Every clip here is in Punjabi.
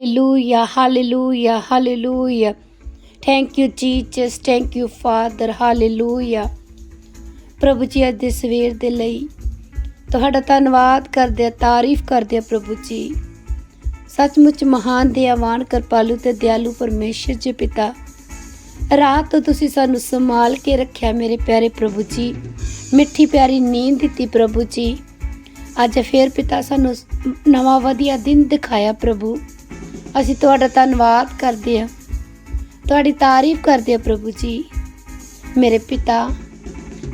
Hallelujah, hallelujah, hallelujah. Thank you, Jesus. Thank you, Father. Hallelujah. ਪ੍ਰਭੂ ਜੀ ਅੱਜ ਦੇ ਸਵੇਰ ਦੇ ਲਈ ਤੁਹਾਡਾ ਧੰਨਵਾਦ ਕਰਦੇ ਆ ਤਾਰੀਫ ਕਰਦੇ ਆ ਪ੍ਰਭੂ ਜੀ ਸੱਚਮੁੱਚ ਮਹਾਨ ਦਿਆਵਾਨ ਕਿਰਪਾਲੂ ਤੇ ਦਿਆਲੂ ਪਰਮੇਸ਼ਰ ਜੀ ਪਿਤਾ ਰਾਤ ਤੋਂ ਤੁਸੀਂ ਸਾਨੂੰ ਸੰਭਾਲ ਕੇ ਰੱਖਿਆ ਮੇਰੇ ਪਿਆਰੇ ਪ੍ਰਭੂ ਜੀ ਮਿੱਠੀ ਪਿਆਰੀ ਨੀਂਦ ਦਿੱਤੀ ਪ੍ਰਭੂ ਜੀ ਅੱਜ ਫੇਰ ਪਿਤਾ ਸਾਨੂੰ ਨਵਾਂ ਵਧੀਆ ਦਿਨ ਦਿਖਾਇਆ ਪ੍ਰਭੂ ਅਸੀਂ ਤੁਹਾਡਾ ਧੰਨਵਾਦ ਕਰਦੇ ਹਾਂ। ਤੁਹਾਡੀ ਤਾਰੀਫ ਕਰਦੇ ਹਾਂ ਪ੍ਰਭੂ ਜੀ। ਮੇਰੇ ਪਿਤਾ,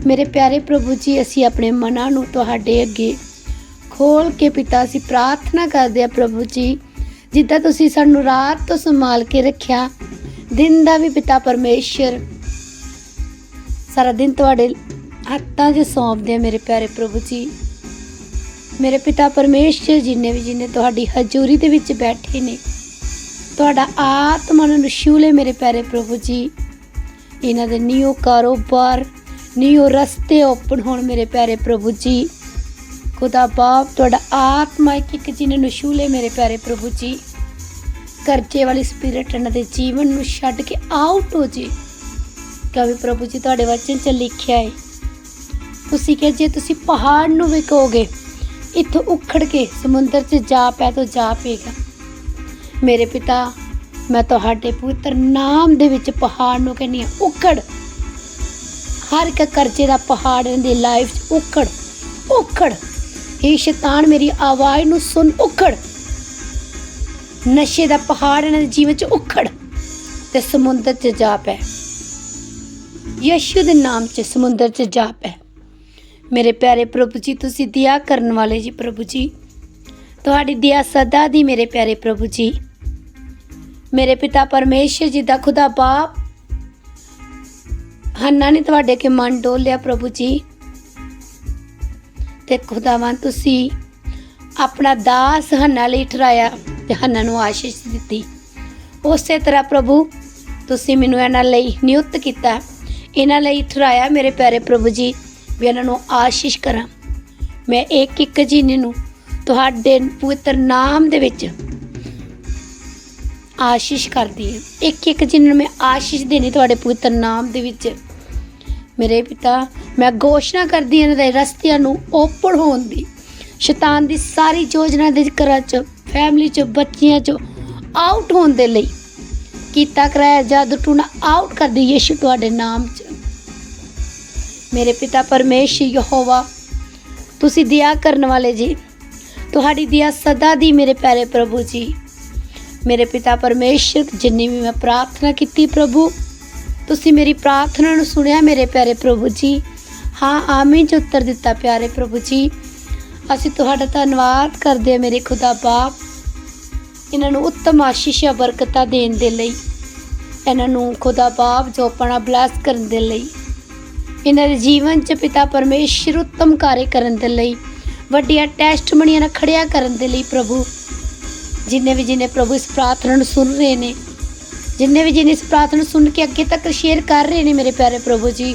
ਮੇਰੇ ਪਿਆਰੇ ਪ੍ਰਭੂ ਜੀ, ਅਸੀਂ ਆਪਣੇ ਮਨਾਂ ਨੂੰ ਤੁਹਾਡੇ ਅੱਗੇ ਖੋਲ ਕੇ ਪਿਤਾ ਅਸੀਂ ਪ੍ਰਾਰਥਨਾ ਕਰਦੇ ਹਾਂ ਪ੍ਰਭੂ ਜੀ, ਜਿੱਦਾਂ ਤੁਸੀਂ ਸਾਨੂੰ ਰਾਤ ਤੋਂ ਸੰਭਾਲ ਕੇ ਰੱਖਿਆ, ਦਿਨ ਦਾ ਵੀ ਪਿਤਾ ਪਰਮੇਸ਼ਰ। ਸਾਰਾ ਦਿਨ ਤੁਹਾਡੇ ਹੱਥਾਂ 'ਚ ਸੌਂਪਦੇ ਹਾਂ ਮੇਰੇ ਪਿਆਰੇ ਪ੍ਰਭੂ ਜੀ। ਮੇਰੇ ਪਿਤਾ ਪਰਮੇਸ਼ਰ ਜਿੰਨੇ ਵੀ ਜਿੰਨੇ ਤੁਹਾਡੀ ਹਜ਼ੂਰੀ ਦੇ ਵਿੱਚ ਬੈਠੇ ਨੇ ਤੁਹਾਡਾ ਆਤਮਾ ਨੂੰ ਛੂਲੇ ਮੇਰੇ ਪਿਆਰੇ ਪ੍ਰਭੂ ਜੀ। ਇਹਨਾਂ ਦੇ ਨਿਊ ਕਾਰੋਬਾਰ ਨਿਊ ਰਸਤੇ ਓਪਨ ਹੋਣ ਮੇਰੇ ਪਿਆਰੇ ਪ੍ਰਭੂ ਜੀ। ਖੁਦਾ ਬਾਪ, ਤੁਹਾਡਾ ਆਤਮਾ ਇੱਕ ਇੱਕ ਜਿਹਨੇ ਨੂੰ ਛੂਲੇ ਮੇਰੇ ਪਿਆਰੇ ਪ੍ਰਭੂ ਜੀ। ਕਰਜ਼ੇ ਵਾਲੀ ਸਪਿਰਿਟ ਇਹਨਾਂ ਦੇ ਜੀਵਨ ਨੂੰ ਛੱਡ ਕੇ ਆਊਟ ਹੋ ਜੇ। ਕਵੀ ਪ੍ਰਭੂ ਜੀ, ਤੁਹਾਡੇ ਵਚਨ 'ਚ ਲਿਖਿਆ ਹੈ। ਤੁਸੀਂ ਕਿ ਜੇ ਤੁਸੀਂ ਪਹਾੜ ਨੂੰ ਵਿਕੋਗੇ ਇੱਥੋਂ ਉਖੜ ਕੇ ਸਮੁੰਦਰ 'ਚ ਜਾ ਪੈ ਤਾਂ ਜਾ ਪਏਗਾ। ਮੇਰੇ ਪਿਤਾ, ਮੈਂ ਤੁਹਾਡੇ ਪਵਿੱਤਰ ਨਾਮ ਦੇ ਵਿੱਚ ਪਹਾੜ ਨੂੰ ਕਹਿੰਦੀ ਹਾਂ, ਉਖੜ। ਹਰ ਇੱਕ ਕਰਜ਼ੇ ਦਾ ਪਹਾੜ ਇਹਨਾਂ ਦੀ ਲਾਈਫ 'ਚ ਉਖੜ ਉਖੜ। ਇਹ ਸ਼ੈਤਾਨ, ਮੇਰੀ ਆਵਾਜ਼ ਨੂੰ ਸੁਣ, ਉਖੜ। ਨਸ਼ੇ ਦਾ ਪਹਾੜ ਇਹਨਾਂ ਦੇ ਜੀਵਨ 'ਚ ਉਖੜ ਤੇ ਸਮੁੰਦਰ 'ਚ ਜਾ ਪੈ। ਯਸ਼ੂ ਦੇ ਨਾਮ 'ਚ ਸਮੁੰਦਰ 'ਚ ਜਾ ਪੈ। ਮੇਰੇ ਪਿਆਰੇ ਪ੍ਰਭੂ ਜੀ, ਤੁਸੀਂ ਦਿਆ ਕਰਨ ਵਾਲੇ ਜੀ ਪ੍ਰਭੂ ਜੀ। ਤੁਹਾਡੀ ਦਿਆ ਸਦਾ ਦੀ ਮੇਰੇ ਪਿਆਰੇ ਪ੍ਰਭੂ ਜੀ। ਮੇਰੇ ਪਿਤਾ ਪਰਮੇਸ਼ਰ ਜੀ ਦਾ ਖੁਦਾ ਬਾਪ। ਹੰਨਾ ਨੇ ਤੁਹਾਡੇ ਕੇ ਮਨ ਡੋਲਿਆ ਪ੍ਰਭੂ ਜੀ। ਤੇ ਖੁਦਾਵੰ ਤੁਸੀਂ ਆਪਣਾ ਦਾਸ ਹੰਨਾ ਲਈ ਠਰਾਇਆ ਤੇ ਹੰਨਾ ਨੂੰ ਆਸ਼ੀਸ਼ ਦਿੱਤੀ। ਉਸੇ ਤਰ੍ਹਾਂ ਪ੍ਰਭੂ, ਤੁਸੀਂ ਮੈਨੂੰ ਇਹਨਾਂ ਲਈ ਨਿਯੁਕਤ ਕੀਤਾ। ਇਹਨਾਂ ਲਈ ਠਰਾਇਆ ਮੇਰੇ ਪਿਆਰੇ ਪ੍ਰਭੂ ਜੀ, ਵੀ ਇਹਨਾਂ ਨੂੰ ਆਸ਼ੀਸ਼ ਕਰਾਂ। ਮੈਂ ਇੱਕ ਇੱਕ ਜੀਨੇ ਨੂੰ ਤੁਹਾਡੇ ਪਵਿੱਤਰ ਨਾਮ ਦੇ ਵਿੱਚ ਆਸ਼ੀਸ਼ ਕਰਦੀ ਹਾਂ। ਇੱਕ ਇੱਕ ਜਿਨ੍ਹਾਂ ਨੂੰ ਮੈਂ ਆਸ਼ੀਸ਼ ਦੇਣੀ ਤੁਹਾਡੇ ਪਵਿੱਤਰ ਨਾਮ ਦੇ ਵਿੱਚ। ਮੇਰੇ ਪਿਤਾ, ਮੈਂ ਘੋਸ਼ਣਾ ਕਰਦੀ ਹਾਂ ਇਹਨਾਂ ਦੇ ਰਸਤਿਆਂ ਨੂੰ ਓਪਨ ਹੋਣ ਦੀ। ਸ਼ੈਤਾਨ ਦੀ ਸਾਰੀ ਯੋਜਨਾ ਦੇ ਘਰਾਂ 'ਚ ਫੈਮਿਲੀ 'ਚ, ਬੱਚਿਆਂ 'ਚ ਆਊਟ ਹੋਣ ਦੇ ਲਈ ਕੀਤਾ ਕਰਾਇਆ ਜਾਦੂ ਟੂਣਾ ਆਊਟ ਕਰਦੀ ਯਿਸੂ ਤੁਹਾਡੇ ਨਾਮ 'ਚ। ਮੇਰੇ ਪਿਤਾ ਪਰਮੇਸ਼ਰ ਯਹੋਵਾ, ਤੁਸੀਂ ਦਿਆ ਕਰਨ ਵਾਲੇ ਜੀ। ਤੁਹਾਡੀ ਦਿਆ ਸਦਾ ਦੀ ਮੇਰੇ ਪਿਆਰੇ ਪ੍ਰਭੂ ਜੀ। ਮੇਰੇ ਪਿਤਾ ਪਰਮੇਸ਼ਰ, ਜਿੰਨੀ ਵੀ ਮੈਂ ਪ੍ਰਾਰਥਨਾ ਕੀਤੀ ਪ੍ਰਭੂ, ਤੁਸੀਂ ਮੇਰੀ ਪ੍ਰਾਰਥਨਾ ਨੂੰ ਸੁਣਿਆ ਮੇਰੇ ਪਿਆਰੇ ਪ੍ਰਭੂ ਜੀ? ਹਾਂ, ਆਮੀਨ ਚ ਉੱਤਰ ਦਿੱਤਾ ਪਿਆਰੇ ਪ੍ਰਭੂ ਜੀ। ਅਸੀਂ ਤੁਹਾਡਾ ਧੰਨਵਾਦ ਕਰਦੇ ਹਾਂ ਮੇਰੇ ਖੁਦਾ ਬਾਪ, ਇਹਨਾਂ ਨੂੰ ਉੱਤਮ ਆਸ਼ੀਸ਼ਾਂ ਬਰਕਤਾਂ ਦੇਣ ਦੇ ਲਈ, ਇਹਨਾਂ ਨੂੰ ਖੁਦਾ ਬਾਪ ਜੋ ਆਪਣਾ ਬਲੈਸ ਕਰਨ ਦੇ ਲਈ, ਇਹਨਾਂ ਦੇ ਜੀਵਨ 'ਚ ਪਿਤਾ ਪਰਮੇਸ਼ਰ ਉੱਤਮ ਕਾਰਜ ਕਰਨ ਦੇ ਲਈ, ਵੱਡੀਆਂ ਟੈਸਟਮਣੀਆਂ ਨਾਲ ਖੜਿਆ ਕਰਨ ਦੇ ਲਈ ਪ੍ਰਭੂ। ਜਿੰਨੇ ਵੀ ਜਿੰਨੇ ਪ੍ਰਭੂ ਇਸ ਪ੍ਰਾਰਥਨਾ ਨੂੰ ਸੁਣ ਰਹੇ ਨੇ, ਜਿੰਨੇ ਵੀ ਜਿੰਨੇ ਇਸ ਪ੍ਰਾਰਥਨਾ ਨੂੰ ਸੁਣ ਕੇ ਅੱਗੇ ਤੱਕ ਸ਼ੇਅਰ ਕਰ ਰਹੇ ਨੇ ਮੇਰੇ ਪਿਆਰੇ ਪ੍ਰਭੂ ਜੀ,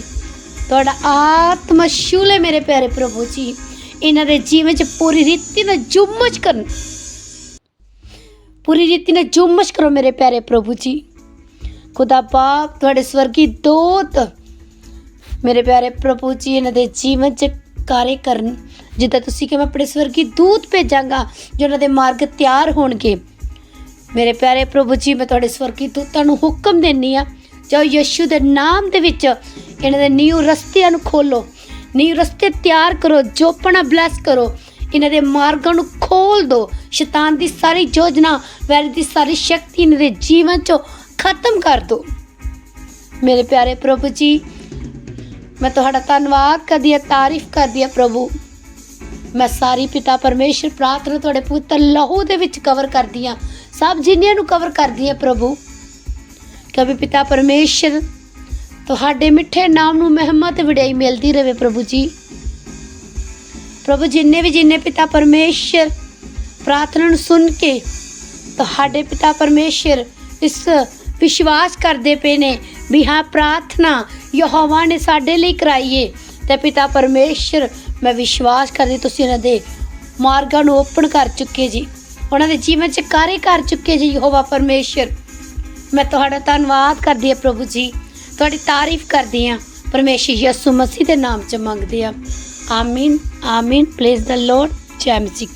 ਤੁਹਾਡਾ ਆਤਮਾ ਸ਼ੂਲੇ ਮੇਰੇ ਪਿਆਰੇ ਪ੍ਰਭੂ ਜੀ, ਇਹਨਾਂ ਦੇ ਜੀਵਨ 'ਚ ਪੂਰੀ ਰੀਤੀ ਨਾਲ ਜੁਮਚ ਕਰਨ। ਪੂਰੀ ਰੀਤੀ ਨਾਲ ਜੁਮਚ ਕਰੋ ਮੇਰੇ ਪਿਆਰੇ ਪ੍ਰਭੂ ਜੀ। ਖੁਦਾ ਬਾਪ, ਤੁਹਾਡੇ ਸਵਰਗੀ ਦੋਤ ਮੇਰੇ ਪਿਆਰੇ ਪ੍ਰਭੂ ਜੀ, ਇਹਨਾਂ ਦੇ ਜੀਵਨ 'ਚ ਕਾਰੇ ਕਰਨ। ਜਿੱਦਾਂ ਤੁਸੀਂ ਕਿ ਮੈਂ ਆਪਣੇ ਸਵਰਗੀ ਦੂਤ ਭੇਜਾਂਗਾ, ਜੋ ਉਹਨਾਂ ਦੇ ਮਾਰਗ ਤਿਆਰ ਹੋਣਗੇ। ਮੇਰੇ ਪਿਆਰੇ ਪ੍ਰਭੂ ਜੀ, ਮੈਂ ਤੁਹਾਡੇ ਸਵਰਗੀ ਦੂਤਾਂ ਨੂੰ ਹੁਕਮ ਦਿੰਨੀ ਆ ਜਾਓ ਯਿਸੂ ਦੇ ਨਾਮ ਦੇ ਵਿੱਚ ਇਹਨਾਂ ਦੇ ਨਿਊ ਰਸਤਿਆਂ ਨੂੰ ਖੋਲੋ ਨਿਊ ਰਸਤੇ ਤਿਆਰ ਕਰੋ, ਜੋਪਣਾ ਬਲੈਸ ਕਰੋ। ਇਹਨਾਂ ਦੇ ਮਾਰਗਾਂ ਨੂੰ ਖੋਲ ਦਿਓ ਸ਼ੈਤਾਨ ਦੀ ਸਾਰੀ ਯੋਜਨਾ, ਵੈਰ ਦੀ ਸਾਰੀ ਸ਼ਕਤੀ ਇਹਨਾਂ ਦੇ ਜੀਵਨ 'ਚੋਂ ਖਤਮ ਕਰ ਦਿਓ ਮੇਰੇ ਪਿਆਰੇ ਪ੍ਰਭੂ ਜੀ, ਮੈਂ ਤੁਹਾਡਾ ਧੰਨਵਾਦ ਕਰਦੀ ਹਾਂ, ਤਾਰੀਫ ਕਰਦੀ ਹਾਂ ਪ੍ਰਭੂ। ਮੈਂ ਸਾਰੀ ਪਿਤਾ ਪਰਮੇਸ਼ਰ ਪ੍ਰਾਰਥਨਾ ਤੁਹਾਡੇ ਪੁੱਤਰ ਲਹੂ ਦੇ ਵਿੱਚ ਕਵਰ ਕਰਦੀ ਹਾਂ। ਸਭ ਜਿੰਨਿਆਂ ਨੂੰ ਕਵਰ ਕਰਦੀ ਹਾਂ ਪ੍ਰਭੂ। ਕਵੀ ਪਿਤਾ ਪਰਮੇਸ਼ਰ ਤੁਹਾਡੇ ਮਿੱਠੇ ਨਾਮ ਨੂੰ ਮਹਿਮਾ ਤੇ ਵਡਿਆਈ ਮਿਲਦੀ ਰਹੇ ਪ੍ਰਭੂ ਜੀ। ਪ੍ਰਭੂ, ਜਿੰਨੇ ਵੀ ਜਿੰਨੇ ਪਿਤਾ ਪਰਮੇਸ਼ਰ ਪ੍ਰਾਰਥਨਾ ਨੂੰ ਸੁਣ ਕੇ ਤੁਹਾਡੇ ਪਿਤਾ ਪਰਮੇਸ਼ਰ ਇਸ ਵਿਸ਼ਵਾਸ ਕਰਦੇ ਪਏ ਨੇ ਵੀ ਹਾਂ, ਪ੍ਰਾਰਥਨਾ ਯਹੋਵਾ ਨੇ ਸਾਡੇ ਲਈ ਕਰਾਈਏ ਤੇ ਪਿਤਾ ਪਰਮੇਸ਼ਰ ਮੈਂ ਵਿਸ਼ਵਾਸ ਕਰਦੀ ਤੁਸੀਂ ਉਹਨਾਂ ਦੇ ਮਾਰਗਾਂ ਨੂੰ ਓਪਨ ਕਰ ਚੁੱਕੇ ਜੀ। ਉਹਨਾਂ ਦੇ ਜੀਵਨ 'ਚ ਕਾਰੇ ਕਰ ਚੁੱਕੇ ਜੀ ਯਹੋਵਾ ਪਰਮੇਸ਼ਰ। ਮੈਂ ਤੁਹਾਡਾ ਧੰਨਵਾਦ ਕਰਦੀ ਹਾਂ ਪ੍ਰਭੂ ਜੀ। ਤੁਹਾਡੀ ਤਾਰੀਫ ਕਰਦੀ ਹਾਂ। ਪਰਮੇਸ਼ਰ ਯਿਸੂ ਮਸੀਹ ਦੇ ਨਾਮ 'ਚ ਮੰਗਦੇ ਆ ਆਮੀਨ ਆਮੀਨ। ਪ੍ਰੇਜ਼ ਦਾ ਲਾਰਡ ਜੈ ਮਸੀਹ